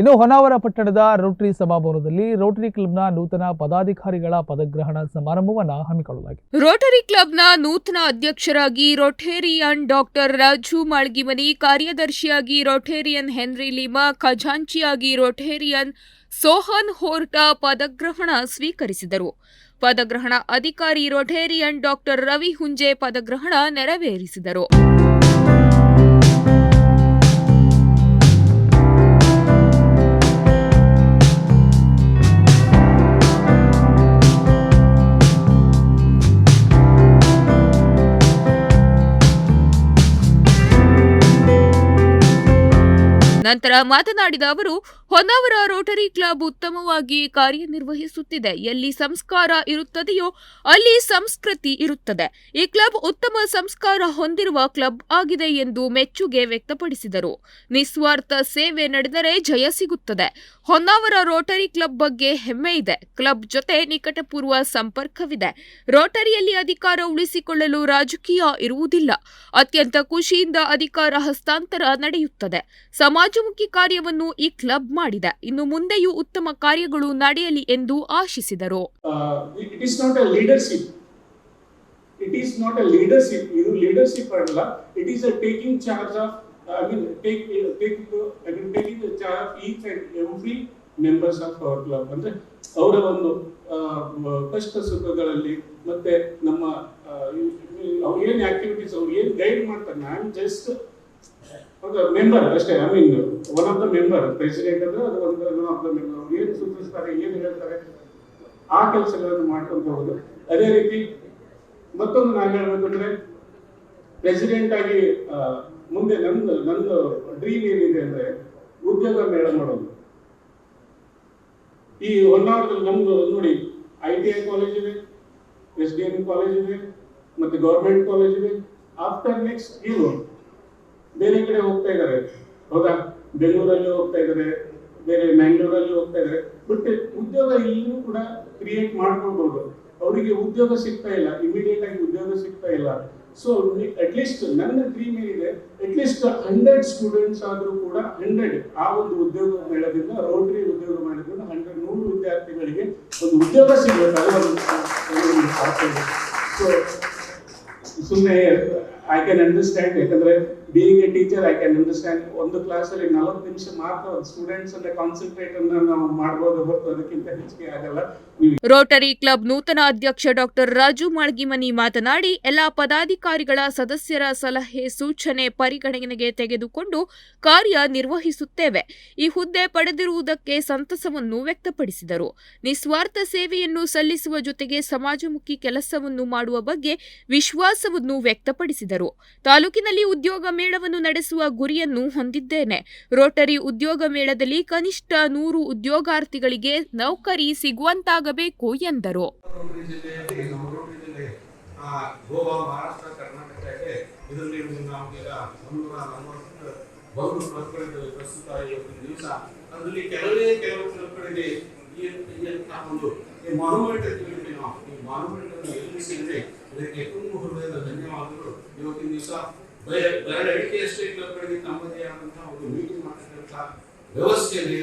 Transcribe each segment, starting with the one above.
ಇನ್ನು ಹೊನ್ನಾವರ ಪಟ್ಟಣದ Rotary ಸಭಾಭವನದಲ್ಲಿ Rotary ಕ್ಲಬ್ನ ನೂತನ ಪದಾಧಿಕಾರಿಗಳ ಪದಗ್ರಹಣ ಸಮಾರಂಭವನ್ನು ಹಮ್ಮಿಕೊಳ್ಳಲಾಗಿದೆ. ರೋಟರಿ ಕ್ಲಬ್ನ ನೂತನ ಅಧ್ಯಕ್ಷರಾಗಿ ರೋಟೇರಿಯನ್ ಡಾಕ್ಟರ್ ರಾಜು ಮಾಳ್ಗಿಮನಿ, ಕಾರ್ಯದರ್ಶಿಯಾಗಿ ರೋಟೇರಿಯನ್ ಹೆನ್ರಿ ಲಿಮಾ, ಖಜಾಂಚಿಯಾಗಿ ರೋಟೇರಿಯನ್ ಸೋಹನ್ ಹೋರ್ಟಾ ಪದಗ್ರಹಣ ಸ್ವೀಕರಿಸಿದರು. ಪದಗ್ರಹಣ ಅಧಿಕಾರಿ ರೋಟೇರಿಯನ್ ಡಾಕ್ಟರ್ ರವಿ ಹುಂಜೆ ಪದಗ್ರಹಣ ನೆರವೇರಿಸಿದರು. ನಂತರ ಮಾತನಾಡಿದ ಅವರು ಹೊನ್ನಾವರ ರೋಟರಿ ಕ್ಲಬ್ ಉತ್ತಮವಾಗಿ ಕಾರ್ಯನಿರ್ವಹಿಸುತ್ತಿದೆ. ಎಲ್ಲಿ ಸಂಸ್ಕಾರ ಇರುತ್ತದೆಯೋ ಅಲ್ಲಿ ಸಂಸ್ಕೃತಿ ಇರುತ್ತದೆ. ಈ ಕ್ಲಬ್ ಉತ್ತಮ ಸಂಸ್ಕಾರ ಹೊಂದಿರುವ ಕ್ಲಬ್ ಆಗಿದೆ ಎಂದು ಮೆಚ್ಚುಗೆ ವ್ಯಕ್ತಪಡಿಸಿದರು. ನಿಸ್ವಾರ್ಥ ಸೇವೆ ನಡೆದರೆ ಜಯ ಸಿಗುತ್ತದೆ. ಹೊನ್ನಾವರ ರೋಟರಿ ಕ್ಲಬ್ ಬಗ್ಗೆ ಹೆಮ್ಮೆ ಇದೆ. ಕ್ಲಬ್ ಜೊತೆ ನಿಕಟಪೂರ್ವ ಸಂಪರ್ಕವಿದೆ. ರೋಟರಿಯಲ್ಲಿ ಅಧಿಕಾರ ಉಳಿಸಿಕೊಳ್ಳಲು ರಾಜಕೀಯ ಇರುವುದಿಲ್ಲ. ಅತ್ಯಂತ ಖುಷಿಯಿಂದ ಅಧಿಕಾರ ಹಸ್ತಾಂತರ ನಡೆಯುತ್ತದೆ. ಸಮಾಜಮುಖಿ ಕಾರ್ಯವನ್ನು ಈ ಕ್ಲಬ್ ಮಾಡಿದೆ ಇನ್ನು ಮುಂದೆಯೂ ಉತ್ತಮ ಕಾರ್ಯಗಳು ನಡೆಯಲಿ ಎಂದು ಆಶಿಸಿದರು it it not. It is not a leadership. ಇದು ಲೀಡರ್ಶಿಪ್ ಅಲ್ಲ. It is a taking charge of, I mean, take, take, I mean, taking the charge of each and every members of our club. ಅಂದ್ರೆ ಅವರ ಒಂದು ಕಷ್ಟ ಸುಖಗಳಲ್ಲಿ ಮತ್ತೆ ನಮ್ಮ ಅವ್ರು ಏನ್ ಆಕ್ಟಿವಿಟೀಸ್ ಅವ್ರು ಏನ್ ಗೈಡ್ ಮಾಡ್ತಾರೆ ನಾನು ಜಸ್ಟ್ ಮೆಂಬರ್ ಅಷ್ಟೇ I mean one of the member president ಅಂದ್ರೆ ಅದು ಒಂದು ಒನ್ ಆಫ್ ದ ಮೆಂಬರ್ ಅವ್ರು ಏನು ಸೂಚಿಸ್ತಾರೆ, ಏನು ಹೇಳ್ತಾರೆ, ಆ ಕೆಲಸಗಳನ್ನು ಮಾಡ್ಕೊಂಡು ಹೋಗೋದು ಅದೇ ರೀತಿ ಮತ್ತೊಂದು ನಾನು ಹೇಳ್ಬೇಕಂದ್ರೆ ಪ್ರೆಸಿಡೆಂಟ್ ಆಗಿ ಮುಂದೆ ನಂದು ನಂದು ಡ್ರೀಮ್ ಏನಿದೆ ಅಂದ್ರೆ ಉದ್ಯೋಗ ಮೇಳ ಮಾಡೋದು. ಈ ಹೊನ್ನಾವರದಲ್ಲಿ ನಮ್ದು ನೋಡಿ ಐ ಟಿ ಐ ಕಾಲೇಜ್ ಇದೆ ಎಸ್ ಡಿ ಎಂ ಕಾಲೇಜ್ ಇದೆ, ಮತ್ತೆ ಗೌರ್ಮೆಂಟ್ ಕಾಲೇಜ್ ಇದೆ. ಆಫ್ಟರ್ ನೆಕ್ಸ್ಟ್ ಏನು ಬೇರೆ ಕಡೆ ಹೋಗ್ತಾ ಇದ್ದಾರೆ. ಹೌದಾ? ಬೆಂಗಳೂರಲ್ಲಿ ಹೋಗ್ತಾ ಇದ್ದಾರೆ. ಬೇರೆ ಮ್ಯಾಂಗ್ಳೂರಲ್ಲಿ ಹೋಗ್ತಾ ಇದ್ದಾರೆ. ಬಟ್ ಉದ್ಯೋಗ ಇಲ್ಲಿಯೂ ಕೂಡ ಕ್ರಿಯೇಟ್ ಮಾಡ್ಕೊಳ್ಬಹುದು ಅವರಿಗೆ ಉದ್ಯೋಗ ಸಿಗ್ತಾ ಇಲ್ಲ. ಇಮಿಡಿಯೇಟ್ ಆಗಿ ಉದ್ಯೋಗ ಸಿಗ್ತಾ ಇಲ್ಲ. ಸೊ ಅಟ್ಲೀಸ್ಟ್ ನನ್ನ ಡ್ರೀಮ್ ಏನಿದೆ ಅಟ್ಲೀಸ್ಟ್ ಹಂಡ್ರೆಡ್ ಸ್ಟೂಡೆಂಟ್ಸ್ ಆದ್ರೂ ಕೂಡ ಹಂಡ್ರೆಡ್ ಆ ಒಂದು ಉದ್ಯೋಗ ಮೇಳದಿಂದ ರೋಟರಿ ಉದ್ಯೋಗ ಮೇಳದಿಂದ ಹಂಡ್ರೆಡ್ ನೂರು ವಿದ್ಯಾರ್ಥಿಗಳಿಗೆ ಒಂದು ಉದ್ಯೋಗ ಸಿಗಬೇಕು. ಸೊ ಸುಮ್ಮನೆ ಐ ಕ್ಯಾನ್ ಅಂಡರ್ಸ್ಟ್ಯಾಂಡ್ ಯಾಕಂದ್ರೆ being a teacher I can understand ಒಂದು ಕ್ಲಾಸಲ್ಲಿ ನಲವತ್ತು ನಿಮಿಷ ಮಾತ್ರ ಸ್ಟೂಡೆಂಟ್ಸ್ ಅನ್ನ ಕಾನ್ಸಂಟ್ರೇಟ್ ಅನ್ನ ನಾವು ಮಾಡಬಹುದು ಹೊರತು ಅದಕ್ಕಿಂತ ಹೆಚ್ಚಿಗೆ ಆಗಲ್ಲ. ರೋಟರಿ ಕ್ಲಬ್ ನೂತನ ಅಧ್ಯಕ್ಷ ಡಾಕ್ಟರ್ ರಾಜು ಮಾಳ್ಗಿಮನಿ ಮಾತನಾಡಿ, ಎಲ್ಲಾ ಪದಾಧಿಕಾರಿಗಳ ಸದಸ್ಯರ ಸಲಹೆ, ಸೂಚನೆ, ಪರಿಗಣನೆಗೆ ತೆಗೆದುಕೊಂಡು ಕಾರ್ಯ ನಿರ್ವಹಿಸುತ್ತೇವೆ. ಈ ಹುದ್ದೆ ಪಡೆದಿರುವುದಕ್ಕೆ ಸಂತಸವನ್ನು ವ್ಯಕ್ತಪಡಿಸಿದರು. ನಿಸ್ವಾರ್ಥ ಸೇವೆಯನ್ನು ಸಲ್ಲಿಸುವ ಜೊತೆಗೆ ಸಮಾಜಮುಖಿ ಕೆಲಸವನ್ನು ಮಾಡುವ ಬಗ್ಗೆ ವಿಶ್ವಾಸವನ್ನು ವ್ಯಕ್ತಪಡಿಸಿದರು. ತಾಲೂಕಿನಲ್ಲಿ ಉದ್ಯೋಗ ಮೇಳವನ್ನು ನಡೆಸುವ ಗುರಿಯನ್ನು ಹೊಂದಿದ್ದೇನೆ. ರೋಟರಿ ಉದ್ಯೋಗ ಮೇಳದಲ್ಲಿ ಕನಿಷ್ಠ ನೂರು ಉದ್ಯೋಗಾರ್ಥಿಗಳಿಗೆ ನೌಕರಿ ಸಿಗುವಂತಾಗಬೇಕು ಎಂದರು. ಈ ಹೃದಯದ ಧನ್ಯವಾದಗಳು. ಇವತ್ತಿನ ದಿವಸ ಬೇರೆ ಅಡಿಕೆ ಎಸ್ಟೇಟ್ ಕ್ಲಬ್ಗಳಿಗೆ ತಮ್ಮದೇ ಆದಂತಹ ಒಂದು ಮೀಟಿಂಗ್ ಮಾಡತಕ್ಕಂಥ ವ್ಯವಸ್ಥೆ ಇದೆ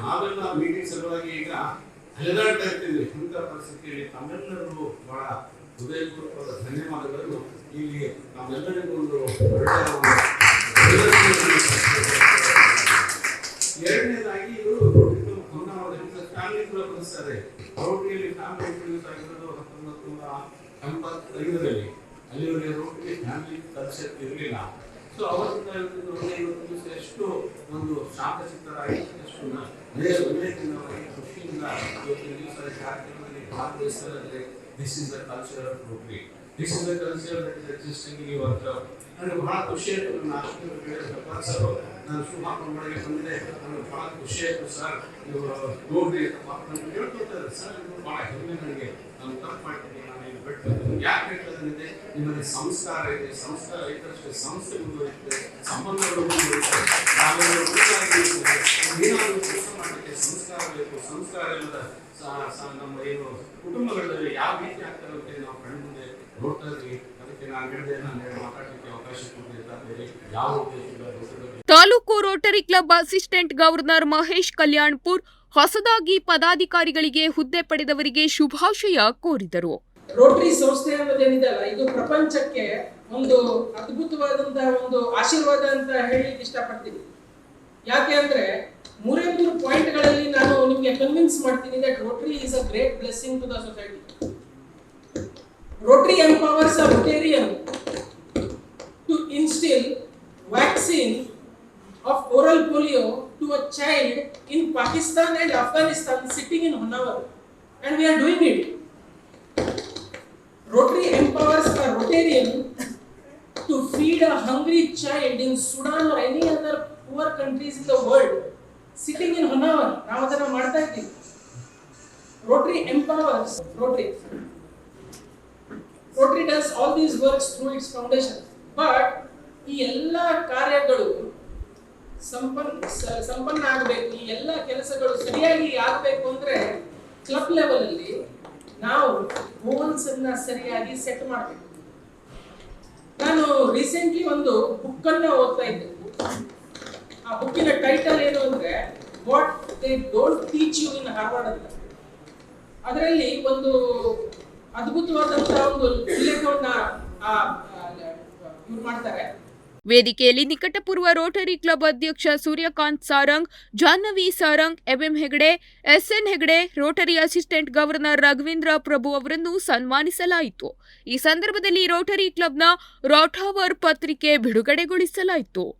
ನಾವೆಲ್ಲ ಮೀಟಿಂಗ್ ಸಲುವಾಗಿ ಈಗ ಅಲೆದಾಡ್ತಾ ಇರ್ತೀವಿ. ಇಂಥ ಪರಿಸ್ಥಿತಿಯಲ್ಲಿ ತಮ್ಮೆಲ್ಲರಿಗೂ ಬಹಳ ಹೃದಯಪೂರ್ವಕವಾದ ಧನ್ಯವಾದಗಳು ಇಲ್ಲಿ ನಮ್ಮೆಲ್ಲರಿಗೂ ಒಂದು ಎರಡನೇದಾಗಿ ಇವರು ಫ್ಯಾಮಿಲಿ ಕೂಡ ಬರೆಸ್ತಾರೆ ಪ್ರೌಢಿಯಲ್ಲಿ ಫ್ಯಾಮಿಲಿ ಆಗಿರೋದು ಹತ್ತೊಂಬತ್ತು ನೂರ ಎಂಬತ್ತೈದರಲ್ಲಿ. ಅಲ್ಲಿವರೆಗೆ ರೋಟಿಗೆ ಫ್ಯಾಮಿಲಿ ಕಲ್ಚರ್ ಇರಲಿಲ್ಲ. ಸೊ ಅವತ್ತಿನ ದಿವಸ ಎಷ್ಟು ಒಂದು ಶಾಂತಚಿತ್ತರಾಗಿ ಎಷ್ಟು ಅದೇ ವಿವೇಕವಾಗಿ ಖುಷಿಯಿಂದ ಇವತ್ತಿನ ದಿವಸ ಕಾರ್ಯಕ್ರಮದಲ್ಲಿ ಭಾಗವಹಿಸಿದರೆ this is the culture of Rotary this is the culture existing in your ನನಗೆ ಬಹಳ ಖುಷಿ ಆಯಿತು ನನ್ನ ಆಶ್ರಮ ಸರ್ ನಾನು ಶುಭ ಹಾಕೊಂಡ್ಬಳಿಗೆ ಬಂದಿದೆ ನನಗೆ ಬಹಳ ಖುಷಿ ಆಯಿತು ಸರ್. ನೀವು ನೋಡ್ರಿ ಅಂತ ಹೇಳ್ಕೊತಾರೆ ಸರ್ ಇದು ಬಹಳ ಹೆಮ್ಮೆ ನನಗೆ. ನಾನು ತಪ್ಪು ಮಾಡ್ತೀನಿ ಬಿಟ್ಟು ಯಾಕೆ ಹೇಳ್ತದಂತೆ ನಿಮ್ಮಲ್ಲಿ ಸಂಸ್ಕಾರ ಇದೆ, ಸಂಸ್ಕಾರ ಇದ್ದಷ್ಟು ಸಂಸ್ಥೆ ಮುಂದುವರಿಯುತ್ತೆ ಸಂಬಂಧಗಳು ಏನಾದರೂ ಕೆಲಸ ಮಾಡಲಿಕ್ಕೆ ಸಂಸ್ಕಾರ ಬೇಕು. ಸಂಸ್ಕಾರ ಇಲ್ಲದ ನಮ್ಮ ಏನು ಕುಟುಂಬಗಳಲ್ಲಿ ಯಾವ ರೀತಿ ಆಗ್ತಾರೆ ಅಂತ ನಾವು ಕಣ್ಣು ಮುಂದೆ ನೋಡ್ತಾ ಇದ್ವಿ. ಅದಕ್ಕೆ ನಾನು ಹೇಳಿದೆ, ನಾನು ಮಾತಾಡಲಿಕ್ಕೆ ಅವಕಾಶ ಕೊಟ್ಟಿದ್ದ ಬೇರೆ ಯಾವ ಉದ್ದೇಶ taluk Rotary club assistant governor Mahesh Kalyanpur ಹೊಸದಾಗಿ ಪದಾಧಿಕಾರಿಗಳಿಗೆ ಹುದ್ದೆ ಪಡೆದವರಿಗೆ ಶುಭಾಶಯ ಕೋರಿದರು. ರೋಟರಿ ಸಂಸ್ಥೆ ಅನ್ನೋದೇನಿದೆ ಅಲ್ಲ ಇದು ಪ್ರಪಂಚಕ್ಕೆ ಒಂದು ಅದ್ಭುತವಾದಂತಹ ಒಂದು ಆಶೀರ್ವಾದ ಅಂತ ಹೇಳಿ ಇಷ್ಟಪಡ್ತೀನಿ ಯಾಕೆ ಅಂದ್ರೆ ಮೂರೇ ಮೂರು ಪಾಯಿಂಟ್ಗಳಲ್ಲಿ ನಾನು ನಿಮಗೆ ಕನ್ವಿನ್ಸ್ ಮಾಡ್ತೀನಿ that Rotary is a great blessing to the society Rotary empowers a Rotarian to instil vaccine of oral polio to a child in Pakistan and Afghanistan sitting in Honnavar. And we are doing it. Rotary empowers a Rotarian to feed a hungry child in Sudan or any other poor countries in the world sitting in Honavar, ನಾವು ಅದನ್ನ ಮಾಡ್ತಾ Rotary empowers Rotary. Rotary does all these works through its foundation. But ಈ ಎಲ್ಲ ಕಾರ್ಯಗಳು ಸಂಪನ್ ಸ- ಸಂಪನ್ನ ಆಗಬೇಕು ಈ ಎಲ್ಲ ಕೆಲಸಗಳು ಸರಿಯಾಗಿ ಆಗಬೇಕು ಅಂದ್ರೆ ನಾವು ಗೋಲ್ಸ್ ಅನ್ನ ಸರಿಯಾಗಿ ಸೆಟ್ ಮಾಡಬೇಕು. ನಾನು ರೀಸೆಂಟ್ಲಿ ಒಂದು ಬುಕ್ ಅನ್ನ ಓದ್ತಾ ಇದ್ದೆ. ಆ ಬುಕ್ಕಿನ ಟೈಟಲ್ ಏನು ಅಂದ್ರೆ what they don't teach you in Harvard ಅಂತ. ಅದರಲ್ಲಿ ಒಂದು ಅದ್ಭುತವಾದಂತಹ ಒಂದು ಉಲ್ಲೇಖವನ್ನ ಇವ್ರು ಮಾಡ್ತಾರೆ. ವೇದಿಕೆಯಲ್ಲಿ ನಿಕಟಪೂರ್ವ ರೋಟರಿ ಕ್ಲಬ್ ಅಧ್ಯಕ್ಷ Suryakant Sarang, Jahnavi Sarang, M Hegde, S N Hegde, Rotary assistant governor Raghavendra Prabhu ಅವರನ್ನು ಸನ್ಮಾನಿಸಲಾಯಿತು. ಈ ಸಂದರ್ಭದಲ್ಲಿ ರೋಟರಿ ಕ್ಲಬ್ನ ರಾಠಾವರ್ ಪತ್ರಿಕೆ ಬಿಡುಗಡೆಗೊಳಿಸಲಾಯಿತು.